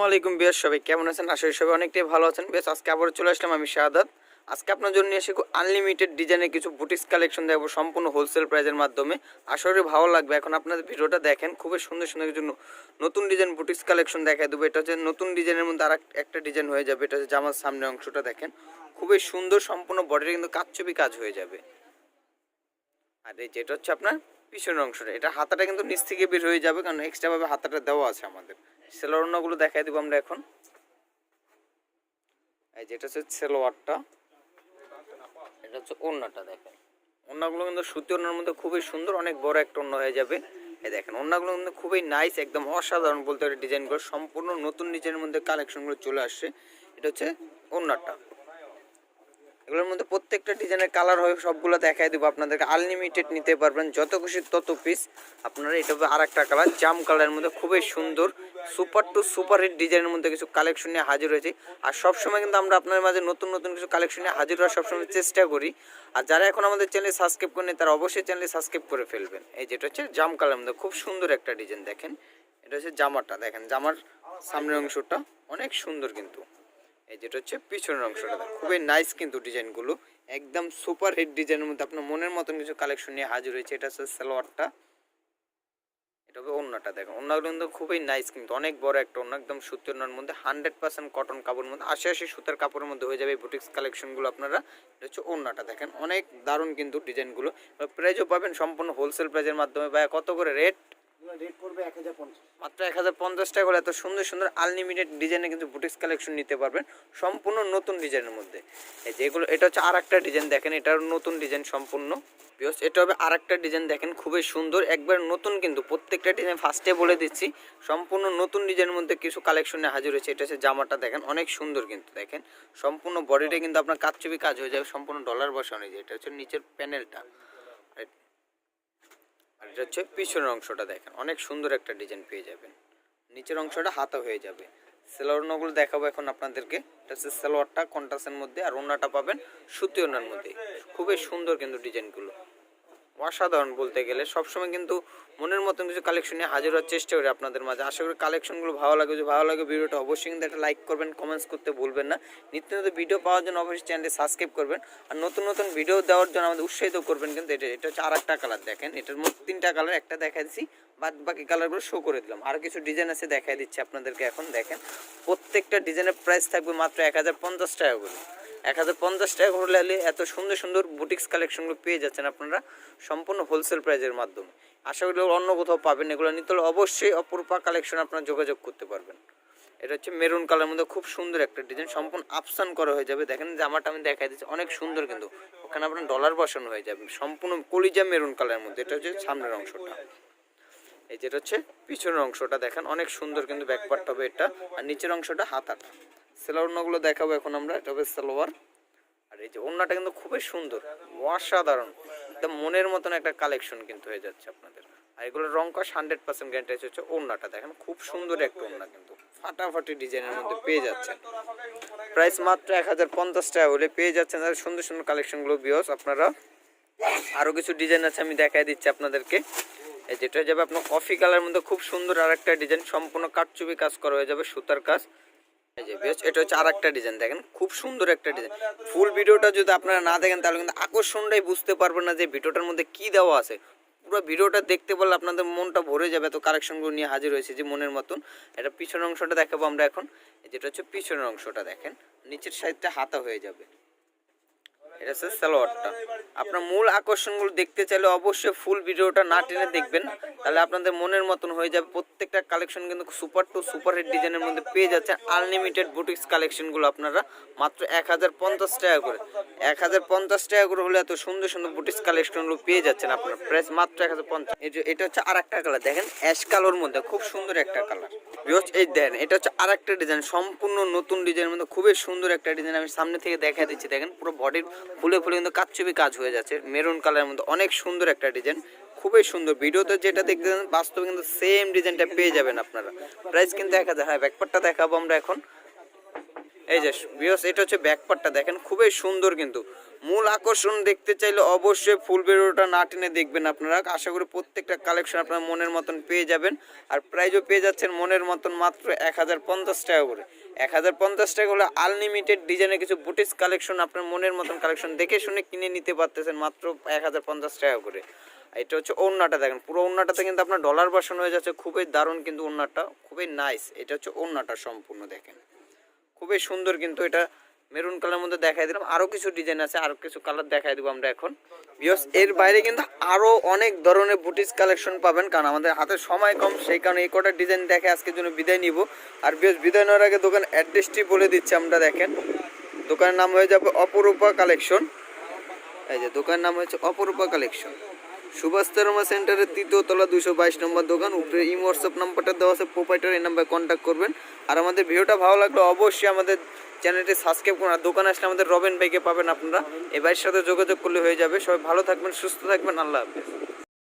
আসসালামু আলাইকুম বিয়াস সবাই, কেমন আছেন? আশা সবাই অনেকটাই ভালো আছেন। বেশ আজকে আবার চলে আসলাম আমি শাহাদাত। আজকে আপনার জন্য নিয়ে এসে আনলিমিটেড ডিজাইনের কিছু বুটিক্স কালেকশন দেখাবো সম্পূর্ণ হোলসেল প্রাইজের মাধ্যমে। আশা করি ভালো লাগবে। এখন আপনাদের ভিডিওটা দেখেন, খুবই সুন্দর সুন্দর কিছু নতুন ডিজাইন বুটিক্স কালেকশন দেখাই দেবো। এটা হচ্ছে নতুন ডিজাইনের মধ্যে আর একটা ডিজাইন হয়ে যাবে। এটা হচ্ছে জামার সামনে অংশটা দেখেন। খুবই সুন্দর সম্পূর্ণ বডিটা কিন্তু কাচ্চবি কাজ হয়ে যাবে। আর এই যেটা হচ্ছে আপনার পিছনের অংশটা। এটা হাতাটা কিন্তু নিচ থেকে বের হয়ে যাবে, কারণ এক্সট্রা ভাবে হাতাটা দেওয়া আছে আমাদের। সেলোয়ারগুলো দেখাই দিব আমরা এখন। এই যেটা হচ্ছে সেলোয়ারটা। এটা হচ্ছে ওড়নাটা দেখেন। ওড়নাগুলো কিন্তু সুতি ওড়নার মধ্যে খুবই সুন্দর, অনেক বড় একটা ওড়না হয়ে যাবে। এই দেখেন, ওড়নাগুলো কিন্তু খুবই নাইস একদম অসাধারণ বলতে পারি ডিজাইনগুলো সম্পূর্ণ নতুন ডিজাইনের মধ্যে কালেকশনগুলো চলে আসছে। এটা হচ্ছে ওড়নাটা। এগুলোর মধ্যে প্রত্যেকটা ডিজাইনের কালার হয় সবগুলো দেখাই দেবো আপনাদেরকে। আনলিমিটেড নিতে পারবেন, যত খুশি তত পিস আপনারা এটা হবে আর একটা কালার জাম কালারের মধ্যে খুবই সুন্দর। সুপার টু সুপার হিট ডিজাইনের মধ্যে কিছু কালেকশন নিয়ে হাজির হয়েছি। আর সবসময় কিন্তু আমরা আপনাদের মাঝে নতুন নতুন কিছু কালেকশন নিয়ে হাজির হওয়ার সবসময় চেষ্টা করি। আর যারা এখন আমাদের চ্যানেল সাবস্ক্রাইব করেনি তারা অবশ্যই চ্যানেল সাবস্ক্রাইব করে ফেলবেন। এই যেটা হচ্ছে জাম কালার মধ্যে খুব সুন্দর একটা ডিজাইন দেখেন। এটা হচ্ছে জামাটা, দেখেন জামার সামনের অংশটা অনেক সুন্দর কিন্তু। এই যেটা হচ্ছে পিছনের অংশটা খুবই নাইস কিন্তু ডিজাইনগুলো একদম সুপার হিট ডিজাইনের মধ্যে আপনার মনের মতন কিছু কালেকশন নিয়ে হাজির হয়েছে। এটা হচ্ছে সালোয়ারটা। এটা হবে অন্যটা দেখেন। ওড়নাগুলো কিন্তু খুবই নাইস কিন্তু অনেক বড় একটা অন্য, একদম সুতির অন্যর মধ্যে হান্ড্রেড পার্সেন্ট কটন কাপড়ের মধ্যে, আশি আশি সুতার কাপড়ের মধ্যে হয়ে যাবে এই বুটিক্স কালেকশনগুলো আপনারা। এটা হচ্ছে ওড়নাটা দেখেন, অনেক দারুণ কিন্তু ডিজাইনগুলো প্রাইজও পাবেন সম্পূর্ণ হোলসেল প্রাইজের মাধ্যমে। বা কত করে রেট রেট করবে এক হাজার মাত্র এক হাজার পঞ্চাশ টাকা করে এত সুন্দর সুন্দর আনলিমিটেড ডিজাইনের কিন্তু বুটিক্স কালেকশন নিতে পারবেন। সম্পূর্ণ নতুন ডিজাইনের মধ্যে। এই যে এগুলো, এটা হচ্ছে আর একটা ডিজাইন দেখেন এটার নতুন ডিজাইন সম্পূর্ণ। বিকজ এটা হবে আর একটা ডিজাইন দেখেন খুবই সুন্দর। একবার নতুন কিন্তু প্রত্যেকটা ডিজাইন ফার্স্টে বলে দিচ্ছি। সম্পূর্ণ নতুন ডিজাইনের মধ্যে কিছু কালেকশনে হাজির হয়েছে। এটা হচ্ছে জামাটা, দেখেন অনেক সুন্দর কিন্তু, দেখেন। সম্পূর্ণ বডিটা কিন্তু আপনার কাচচুপি কাজ হয়ে যাবে, সম্পূর্ণ ডলার বসানো যায় এটা হচ্ছে নিচের প্যানেলটা আর এটা হচ্ছে পিছনের অংশটা দেখেন, অনেক সুন্দর একটা ডিজাইন পেয়ে যাবেন। নিচের অংশটা হাতা হয়ে যাবে। সেলোয়ার ওনাগুলো দেখাবো এখন আপনাদেরকে। এটা হচ্ছে সেলোয়ারটা কন্ট্রাসের মধ্যে, আর ওনাটা পাবেন সুতি ওনার মধ্যে। খুবই সুন্দর কিন্তু ডিজাইনগুলো অসাধারণ বলতে গেলে। সবসময় কিন্তু মনের মতন কিছু কালেকশন নিয়ে হাজির হওয়ার চেষ্টা করি আপনাদের মাঝে। আশা করি কালেকশনগুলো ভালো লাগে যদি ভালো লাগে ভিডিওটা অবশ্যই কিন্তু একটা লাইক করবেন কমেন্টস করতে ভুলবেন না। নিত্য নতুন ভিডিও পাওয়ার জন্য অবশ্যই চ্যানেলটি সাবস্ক্রাইব করবেন। আর নতুন নতুন ভিডিও দেওয়ার জন্য আমাদের উৎসাহিত করবেন কিন্তু এটা এটা হচ্ছে আর একটা কালার দেখেন। এটার মধ্যে তিনটা কালার একটা দেখা দিচ্ছি বাদ বাকি কালারগুলো শো করে দিলাম। আর কিছু ডিজাইন আছে দেখাই দিচ্ছি আপনাদেরকে এখন, দেখেন। প্রত্যেকটা ডিজাইনের প্রাইস থাকবে মাত্র এক হাজার পঞ্চাশ টাকা করে। এক হাজার পঞ্চাশ টাকা করে হলে এত সুন্দর সুন্দর বুটিক্স কালেকশনগুলো পেয়ে যাচ্ছেন আপনারা সম্পূর্ণ হোলসেল প্রাইজের মাধ্যমে। আশা করি অন্য কোথাও পাবেন এগুলো নিতে হলে অবশ্যই অপরূপা কালেকশন আপনারা যোগাযোগ করতে পারবেন। এটা হচ্ছে মেরুন কালার মধ্যে খুব সুন্দর একটা ডিজাইন সম্পূর্ণ আপসান করা হয়ে যাবে। দেখেন জামাটা আমি দেখাই দিচ্ছি, অনেক সুন্দর কিন্তু। ওখানে আপনার ডলার বসানো হয়ে যাবে, সম্পূর্ণ কলিজা মেরুন কালারের মধ্যে। এটা হচ্ছে সামনের অংশটা। এই যেটা হচ্ছে পিছনের অংশটা, দেখেন অনেক সুন্দর কিন্তু ব্যাকপার্ট হবে এটা, আর নিচের অংশটা হাতাটা। সেলোয়ারগুলো দেখাবো এখন আমরা, এটা হবে সালোয়ার। আর এই যে ওড়নাটা কিন্তু খুবই সুন্দর, অসাধারণ। একদম মনের মতন একটা কালেকশন কিন্তু হয়ে যাচ্ছে আপনাদের। আর এগুলোর রং কস হান্ড্রেড পার্সেন্ট গ্যারান্টি হচ্ছে ওড়নাটা। দেখেন, খুব সুন্দর একটা ওড়না কিন্তু। ফাটাফাটি ডিজাইনের মধ্যে পেয়ে যাচ্ছেন। প্রাইস মাত্র এক হাজার পঞ্চাশ টাকা হলে পেয়ে যাচ্ছেন। আর সুন্দর সুন্দর কালেকশনগুলো বিয়স আপনারা আরও কিছু ডিজাইন আছে আমি দেখাই দিচ্ছি আপনাদেরকে। এই যেটা যাবে আপনার কফি কালারের মধ্যে খুব সুন্দর আর একটা ডিজাইন সম্পূর্ণ কাটচুপি কাজ করা হয়ে যাবে, সুতার কাজ। এটা হচ্ছে আর ডিজাইন দেখেন, খুব সুন্দর একটা ডিজাইন ফুল ভিডিওটা যদি আপনারা না দেখেন, তাহলে কিন্তু আকর্ষণটাই বুঝতে পারবেন না যে ভিডিওটার মধ্যে কি দেওয়া আছে। পুরো ভিডিওটা দেখতে পারলে আপনাদের মনটা ভরে যাবে, এত কালেকশনগুলো নিয়ে হাজির হয়েছে যে মনের মতন। এটা পিছনের অংশটা দেখাবো আমরা এখন। যেটা হচ্ছে পিছনের অংশটা, দেখেন। নিচের সাইডটা হাতা হয়ে যাবে। এটা হচ্ছে সালোয়ারটা। আপনার মূল আকর্ষণগুলো দেখতে চাইলে অবশ্যই ফুল ভিডিওটা না টেনে দেখবেন। তাহলে আপনাদের মনের মতন হয়ে যাবে। প্রত্যেকটা কালেকশন কিন্তু সুপার টু সুপার হিট ডিজাইনের মধ্যে পেয়ে যাচ্ছে আনলিমিটেড বুটিক্স কালেকশনগুলো আপনারা। মাত্র এক হাজার পঞ্চাশ টাকা করে। এক হাজার পঞ্চাশ টাকা করে হলে এত সুন্দর সুন্দর বুটিক্স কালেকশনগুলো পেয়ে যাচ্ছেন আপনার। প্রাইস মাত্র এক হাজার পঞ্চাশ। এটা হচ্ছে আর একটা কালার দেখেন অ্যাশ কালোর মধ্যে খুব সুন্দর একটা কালার এই দেন এটা হচ্ছে আর একটা ডিজাইন সম্পূর্ণ নতুন ডিজাইনের মধ্যে খুবই সুন্দর একটা ডিজাইন আমি সামনে থেকে দেখা দিচ্ছি। দেখেন পুরো বডির ফুলে ফুলে কিন্তু কাচ্চুপি কাজ হয়ে যাচ্ছে। মেরুন কালারের মধ্যে অনেক সুন্দর একটা ডিজাইন। খুবই সুন্দর। ভিডিওতে যেটা দেখতেন বাস্তবে কিন্তু সেম ডিজাইনটা পেয়ে যাবেন আপনারা। প্রাইস কিন্তু এক হাজার। হ্যাঁ ব্যাকপারটা দেখাবো আমরা এখন। এই যে বিয়স এটা হচ্ছে ব্যাকপারটা দেখেন। খুবই সুন্দর কিন্তু। মূল আকর্ষণ দেখতে চাইলে অবশ্যই ফুল ভিডিওটা না টেনে দেখবেন আপনারা। আশা করি প্রত্যেকটা কালেকশন আপনার মনের মতন পেয়ে যাবেন। আর প্রাইজও পেয়ে যাচ্ছেন মনের মতন মাত্র এক হাজার পঞ্চাশ টাকা করে। এক হাজার পঞ্চাশ টাকা হলে আনলিমিটেড ডিজাইনের কিছু বুটিক্স কালেকশন আপনার মনের মতন কালেকশন দেখে শুনে কিনে নিতে পারতেছেন মাত্র এক হাজার পঞ্চাশ টাকা করে। এটা হচ্ছে ওড়নাটা দেখেন, পুরো ওড়নাটাতে কিন্তু আপনার ডলার বাসন হয়ে যাচ্ছে, খুবই দারুণ কিন্তু ওড়নাটা, খুবই নাইস এটা হচ্ছে ওড়নাটা সম্পূর্ণ দেখেন। খুবই সুন্দর কিন্তু এটা মেরুন কালার মধ্যে দেখাই দিলাম। আরও কিছু ডিজাইন আছে, আরও কিছু কালার দেখাই দেবো আমরা এখন। বিকজ এর বাইরে কিন্তু আরও অনেক ধরনের বুটিক্স কালেকশন পাবেন, কারণ আমাদের হাতে সময় কম, সেই কারণে এই কটা ডিজাইন দেখে আজকের জন্য বিদায় নিব। আর বিকজ বিদায় নেওয়ার আগে দোকান অ্যাড্রেসটি বলে দিচ্ছি আমরা, দেখেন। দোকানের নাম হয়ে যাবে অপরূপা কালেকশন এই যে দোকানের নাম হচ্ছে অপরূপা কালেকশন সুভাষ সেন্টারের তৃতীয় তলা দুশো বাইশ নম্বর দোকান। উপরে ইম হোয়াটসঅ্যাপ নাম্বারটা দেওয়া আছে প্রোপাইটার এই নাম্বারে কন্ট্যাক্ট করবেন। আর আমাদের ভিডিওটা ভালো লাগলে অবশ্যই আমাদের চ্যানেলটি সাবস্ক্রাইব করুন। আর দোকানে আসলে আমাদের রবেন ভাইকে পাবেন আপনারা। এ ভাইয়ের সাথে যোগাযোগ করলে হয়ে যাবে। সবাই ভালো থাকবেন, সুস্থ থাকবেন। আল্লাহ হাফেজ।